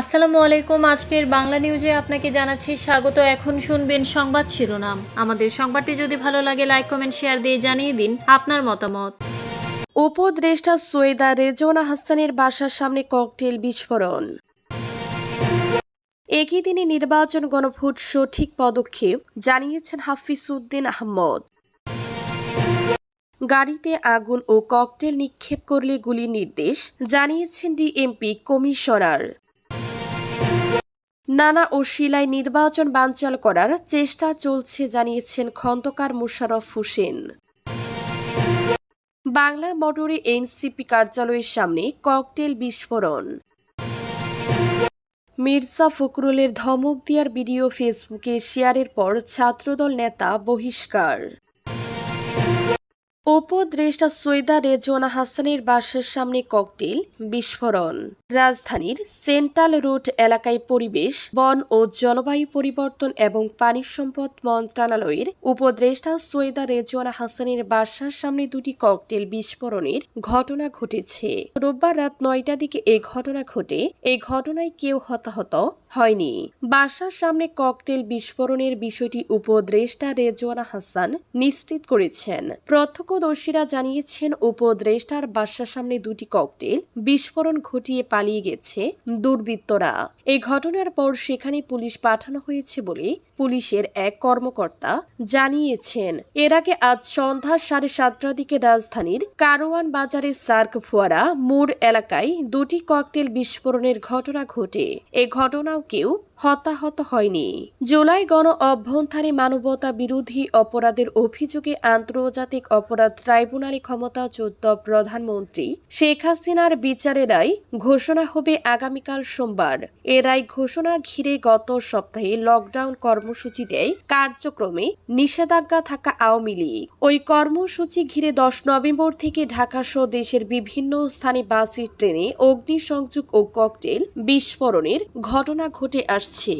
আসসালামু আলাইকুম। আজকের বাংলা নিউজে আপনাকে জানাচ্ছি স্বাগত। এখন শুনবেন সংবাদ শিরোনাম। আমাদের সংবাদটি যদি ভালো লাগে লাইক কমেন্ট শেয়ার দিয়ে জানিয়ে দিন আপনার মতামত। উপদেষ্টা সৈয়দা রেজওয়ানা হাসানের বাসার সামনে ককটেল বিস্ফোরণ। একই দিনে নির্বাচন গণভোট সঠিক পদক্ষেপ, জানিয়েছেন হাফিজউদ্দিন আহমদ। গাড়িতে আগুন ও ককটেল নিক্ষেপ করলে গুলির নির্দেশ, জানিয়েছেন ডিএমপি কমিশনার। নানা ও শিলায় নির্বাচন বানচাল করার চেষ্টা চলছে, জানিয়েছেন খন্দকার মোশাররফ হোসেন। বাংলা মোটরে এনসিপি কার্যালয়ের সামনে ককটেল বিস্ফোরণ। মির্জা ফখরুলের ধমক দেওয়ার ভিডিও ফেসবুকে শেয়ারের পর ছাত্রদল নেতা বহিষ্কার। উপদ্রেষ্টা সৈয়দা রেজওয়ানা হাসানের বাসার সামনে ককটেল, বিস্ফোরণ। রাজধানীর সেন্ট্রাল রোড এলাকায় পরিবেশ, বন ও জলবায়ু পরিবর্তন এবং পানি সম্পদ মন্ত্রণালয়ের উপদ্রেষ্টা সৈয়দা রেজওয়ানা হাসানের বাসার সামনে দুটি ককটেল বিস্ফোরণের ঘটনা ঘটেছে। রোববার রাত নয়টার দিকে এই ঘটনা ঘটে। এই ঘটনায় কেউ হতাহত হয়নি। বাসার সামনে ককটেল বিস্ফোরণের বিষয়টি উপদ্রেষ্টা রেজওয়ানা হাসান নিশ্চিত করেছেন। প্রত্যক্ষদর্শীরা জানিয়েছেন উপদ্রেষ্টার বাসার সামনে দুটি ককটেল বিস্ফোরণ ঘটিয়ে পালিয়ে গেছে দুর্বৃত্তরা। এই ঘটনার পর সেখানে পুলিশ পাঠানো হয়েছে বলে পুলিশের এক কর্মকর্তা জানিয়েছেন। এর আগে আজ সন্ধ্যা সাড়ে সাতটার দিকে রাজধানীর কারওয়ান বাজারের সার্ক ফোয়ারা মোড় এলাকায় দুটি ককটেল বিস্ফোরণের ঘটনা ঘটে। এ ঘটনাও কেউ হতাহত হয়নি। জুলাই গণ অভ্যন্থানে মানবতা বিরোধী অপরাধের অভিযোগে আন্তর্জাতিক অপরাধ ট্রাইব্যুনালে ক্ষমতাচ্যুত প্রধানমন্ত্রী শেখ হাসিনার বিচারে রায় ঘোষণা হবে আগামীকাল সোমবার। এ রায় ঘোষণা ঘিরে গত সপ্তাহে লকডাউন কর্মসূচি দেয় কার্যক্রমে নিষেধাজ্ঞা থাকা আওয়ামী লীগ। ওই কর্মসূচি ঘিরে দশ নভেম্বর থেকে ঢাকা সহ দেশের বিভিন্ন স্থানে বাসের ট্রেনে অগ্নিসংযোগ ও ককটেল বিস্ফোরণের ঘটনা ঘটে আসছে।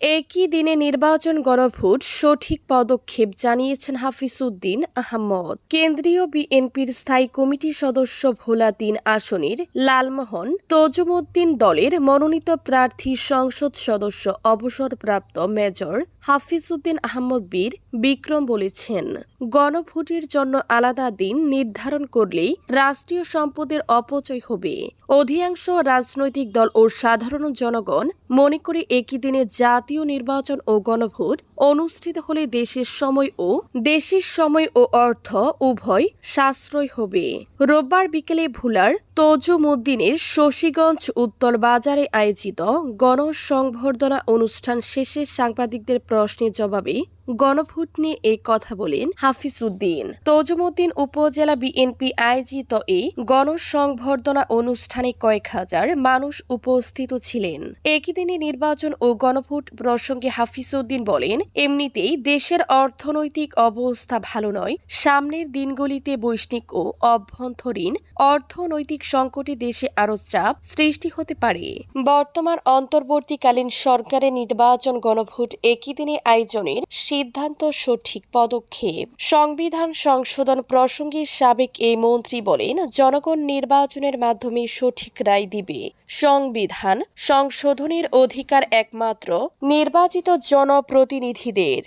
একই দিনে নির্বাচন গণভোট সঠিক পদক্ষেপ জানিয়েছেন হাফিজউদ্দিন আহমদ। কেন্দ্রীয় বিএনপির স্থায়ী কমিটির সদস্য ভোলা তিন আসনের লালমোহন, তজুমুদ্দিন দলের মনোনীত প্রার্থী সংসদ সদস্য অবসরপ্রাপ্ত মেজর হাফিজউদ্দিন আহমদ বীর বিক্রম বলেছেন, গণভোটের জন্য আলাদা দিন নির্ধারণ করলেই রাষ্ট্রীয় সম্পদের অপচয় হবে। অধিকাংশ রাজনৈতিক দল ও সাধারণ জনগণ মনে করে একই দিনে জাতীয় নির্বাচন ও গণভোট অনুষ্ঠিত হলে দেশের সময় ও দেশের সময় ও অর্থ উভয় সাশ্রয় হবে। রোববার বিকেলে ভুলার তজুমুদ্দিনের শশীগঞ্জ উত্তর বাজারে আয়োজিত গণসংবর্ধনা অনুষ্ঠান শেষে সাংবাদিকদের প্রশ্নের জবাবে গণভোট নিয়ে এই কথা বলেন হাফিজউদ্দিন। তজুমুদ্দিন উপজেলা বিএনপি আয়োজিত এই গণসংবর্ধনা অনুষ্ঠানে কয়েক হাজার মানুষ উপস্থিত ছিলেন। একই দিনে নির্বাচন ও গণভোট প্রসঙ্গে হাফিজউদ্দিন বলেন, এমনিতেই দেশের অর্থনৈতিক অবস্থা ভালো নয়, সামনের দিনগুলিতে বৈশ্বিক ও অভ্যন্তরীণ অর্থনৈতিক সংকটে দেশে আরও চাপ সৃষ্টি হতে পারে। বর্তমান অন্তর্বর্তীকালীন সরকারের নির্বাচন গণভোট একই দিনে আয়োজনের সিদ্ধান্ত সঠিক পদক্ষেপ। সংবিধান সংশোধন প্রসঙ্গে সাবেক এই মন্ত্রী বলেন, জনগণ নির্বাচনের মাধ্যমে সঠিক রায় দিবে। সংবিধান সংশোধনের অধিকার একমাত্র নির্বাচিত জনপ্রতিনিধিদের।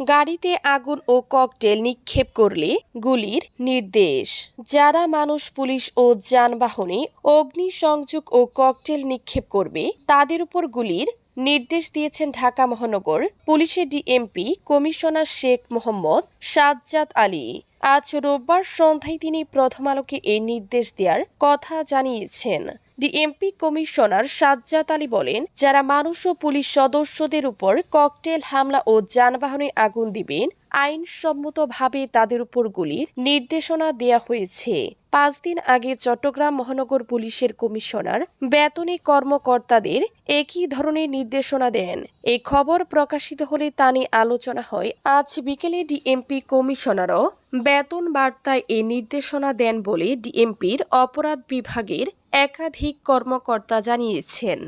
গাড়িতে আগুন ও ককটেল নিক্ষেপ করলে গুলির নির্দেশ। যারা মানুষ, পুলিশ ও যানবাহনে অগ্নি সংযোগ ও ককটেল নিক্ষেপ করবে, তাদের উপর গুলির নির্দেশ দিয়েছেন ঢাকা মহানগর পুলিশের ডিএমপি কমিশনার শেখ মোহাম্মদ সাজ্জাদ আলী। আজ রোববার সন্ধ্যায় তিনি প্রথম আলোকে এই নির্দেশ দেওয়ার কথা জানিয়েছেন। ডিএমপি কমিশনার সাজ্জাদ আলী বলেন, যারা মানুষ ও পুলিশ সদস্যদের উপর ককটেল, হামলা ও যানবাহনে আগুন দিবেন, আইনসম্মতভাবে তাদের উপর গুলির নির্দেশনা দেয়া হয়েছে। পাঁচ দিন আগে চট্টগ্রাম মহানগর পুলিশের কমিশনার বেতনী কর্মকর্তাদের একই ধরনের নির্দেশনা দেন। এই খবর প্রকাশিত হলে তা নিয়ে আলোচনা হয়। আজ বিকেলে ডিএমপি কমিশনারও বেতন বার্তায় এ নির্দেশনা দেন বলে ডিএমপির অপরাধ বিভাগের একাধিক কর্মকর্তা জানিয়েছেন।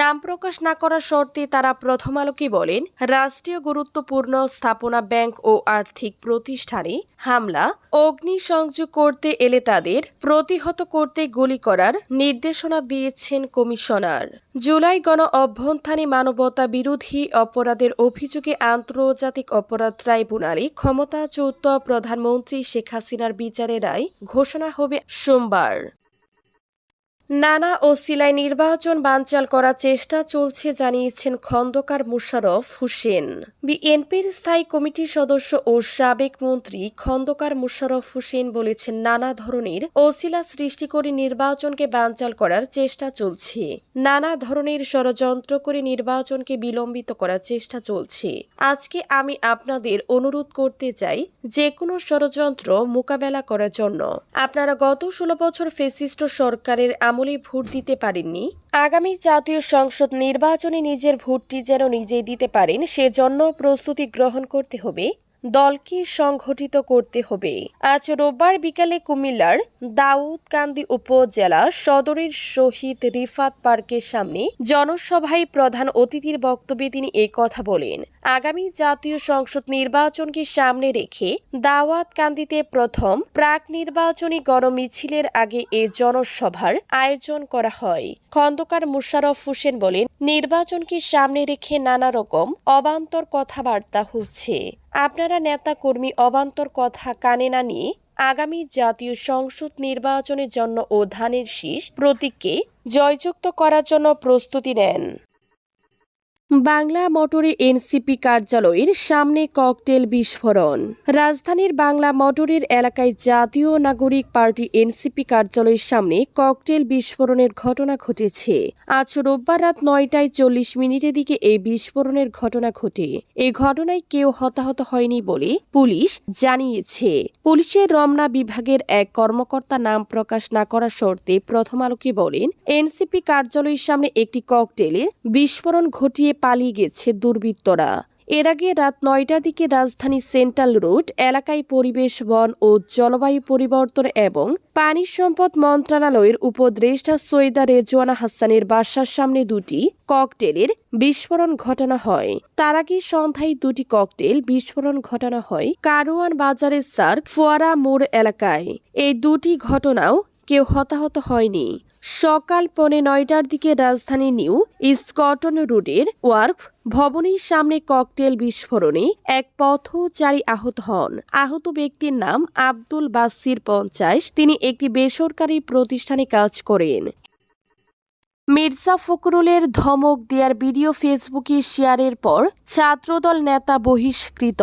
নাম প্রকাশ না করার শর্তে তারা প্রথম আলোকে বলেন, রাষ্ট্রীয় গুরুত্বপূর্ণ স্থাপনা ব্যাংক ও আর্থিক প্রতিষ্ঠানে হামলা, অগ্নিসংযোগ করতে এলে তাদের প্রতিহত করতে গুলি করার নির্দেশনা দিয়েছেন কমিশনার। জুলাই গণ অভ্যন্থানে মানবতা বিরোধী অপরাধের অভিযোগে আন্তর্জাতিক অপরাধ ট্রাইব্যুনালে ক্ষমতাচ্যুত প্রধানমন্ত্রী শেখ হাসিনার বিচারের রায় ঘোষণা হবে সোমবার। নানা ও সিলাই নির্বাচন বানচাল করার চেষ্টা চলছে জানিয়েছেন খন্দকার মুশারফ হোসেন। বিএনপির স্থায়ী কমিটির সদস্য ও সাবেক মন্ত্রী খন্দকার মুশারফ হোসেন বলেছেন, নানা ধরনের অশিলা সৃষ্টি করে নির্বাচনকে বানচাল করার চেষ্টা চলছে। নানা ধরনের ষড়যন্ত্র করে নির্বাচনকে বিলম্বিত করার চেষ্টা চলছে। আজকে আমি আপনাদের অনুরোধ করতে চাই যে কোনো ষড়যন্ত্র মোকাবেলা করার জন্য। আপনারা গত ষোলো বছর ফেসিস্ট সরকারের আমলে ভোট দিতে পারেননি। আগামী জাতীয় সংসদ নির্বাচনে নিজের ভোটটি যেন নিজেই দিতে পারেন, সেজন্য প্রস্তুতি গ্রহণ করতে হবে, দলকে সংগঠিত করতে হবে। আজ রোববার বিকালে কুমিল্লার দাউদকান্দি উপজেলা সদরের শহীদ রিফাত পার্কের সামনে জনসভায় প্রধান অতিথির বক্তব্যে তিনি এই কথা বলেন। আগামী জাতীয় সংসদ নির্বাচনকে সামনে রেখে দাওয়াত কান্দিতে প্রথম প্রাক নির্বাচনী গণমিছিলের আগে এ জনসভার আয়োজন করা হয়। খন্দকার মুশারফ হোসেন বলেন, নির্বাচনকে সামনে রেখে নানা রকম অবান্তর কথাবার্তা হচ্ছে। আপনারা নেতা কর্মী অবান্তর কথা কানে না নিয়ে আগামী জাতীয় সংসদ নির্বাচনের জন্য ও ধানের শীষ প্রতীককে জয়যুক্ত করার জন্য প্রস্তুতি নেন। বাংলা মোটরে এনসিপি কার্যালয়ের সামনে ককটেল বিস্ফোরণ। রাজধানীর বাংলা মোটরের এলাকায় জাতীয় নাগরিক পার্টি এনসিপি কার্যালয়ের সামনে ককটেল বিস্ফোরণের ঘটনা ঘটেছে। আজ রোববার রাত নয়টায় চল্লিশ মিনিটের দিকে এই বিস্ফোরণের ঘটনা ঘটে। এই ঘটনায় কেউ হতাহত হয়নি বলে পুলিশ জানিয়েছে। পুলিশের রমনা বিভাগের এক কর্মকর্তা নাম প্রকাশ না করার শর্তে প্রথম আলোকে বলেন, এনসিপি কার্যালয়ের সামনে একটি ককটেলের বিস্ফোরণ ঘটিয়ে পালিয়ে গেছে দুর্বৃত্তরা। এর আগে রাত নয়টার দিকে রাজধানী সেন্ট্রাল রোড এলাকায় পরিবেশ বন ও জলবায়ু পরিবর্তন এবং পানি সম্পদ মন্ত্রণালয়ের উপদেষ্টা সৈয়দা রেজওয়ানা হাসানের বাসার সামনে দুটি ককটেলের বিস্ফোরণ ঘটানো হয়। তার আগে সন্ধ্যায় দুটি ককটেল বিস্ফোরণ ঘটানো হয় কারওয়ান বাজারের সার্ক ফোয়ারা মোড় এলাকায়। এই দুটি ঘটনাও কেউ হতাহত হয়নি। সকাল পৌনে নয়টার দিকে রাজধানী নিউ স্কটন রোডের ওয়ার্ক ভবনের সামনে ককটেল বিস্ফোরণে এক পথচারী আহত হন। আহত ব্যক্তির নাম আব্দুল বাসির পঞ্চাশ। তিনি একটি বেসরকারি প্রতিষ্ঠানে কাজ করেন। মির্জা ফখরুলের ধমক দেওয়ার ভিডিও ফেসবুকে শেয়ারের পর ছাত্রদল নেতা বহিষ্কৃত।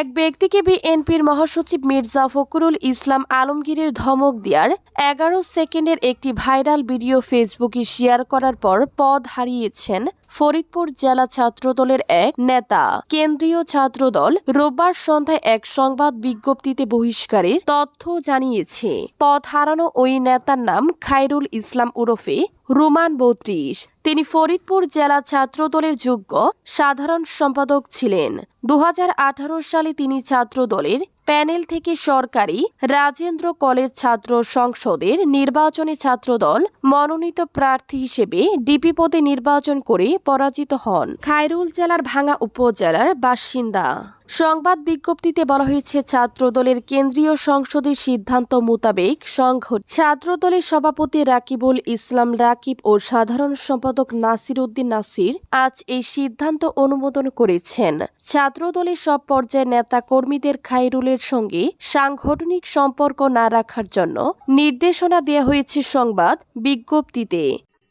এক ব্যক্তিকে বিএনপির মহাসচিব মির্জা ফখরুল ইসলাম আলমগীরের ধমক দেওয়ার এগারো সেকেন্ডের একটি ভাইরাল ভিডিও ফেসবুকে শেয়ার করার পর পদ হারিয়েছেন ফরিদপুর জেলা ছাত্রদলের এক নেতা। কেন্দ্রীয় ছাত্রদল রোববার সন্ধ্যায় এক সংবাদ বিজ্ঞপ্তিতে বহিষ্কারের তথ্য জানিয়েছে। পদ হারানো ওই নেতার নাম খায়রুল ইসলাম ওরফে রুমান বত্রিশ। তিনি ফরিদপুর জেলা ছাত্রদলের যোগ্য সাধারণ সম্পাদক ছিলেন। দু হাজার আঠারো সালে তিনি ছাত্রদলের প্যানেল থেকে সরকারি রাজেন্দ্র কলেজ ছাত্র সংসদের নির্বাচনে ছাত্রদল মনোনীত প্রার্থী হিসেবে ডিপি পদে নির্বাচন করে পরাজিত হন। খায়রুল জেলার ভাঙা উপজেলার বাসিন্দা। সংবাদ বিজ্ঞপ্তিতে বলা হয়েছে, ছাত্রদলের কেন্দ্রীয় সংসদের সিদ্ধান্ত মোতাবেক সংঘ ছাত্রদলের সভাপতি রাকিবুল ইসলাম রাকিব ও সাধারণ সম্পাদক নাসির উদ্দিন নাসির আজ এই সিদ্ধান্ত অনুমোদন করেছেন। ছাত্রদলের সব পর্যায়ের নেতা কর্মীদের খাইরুলের সঙ্গে সাংগঠনিক সম্পর্ক না রাখার জন্য নির্দেশনা দেওয়া হয়েছে সংবাদ বিজ্ঞপ্তিতে।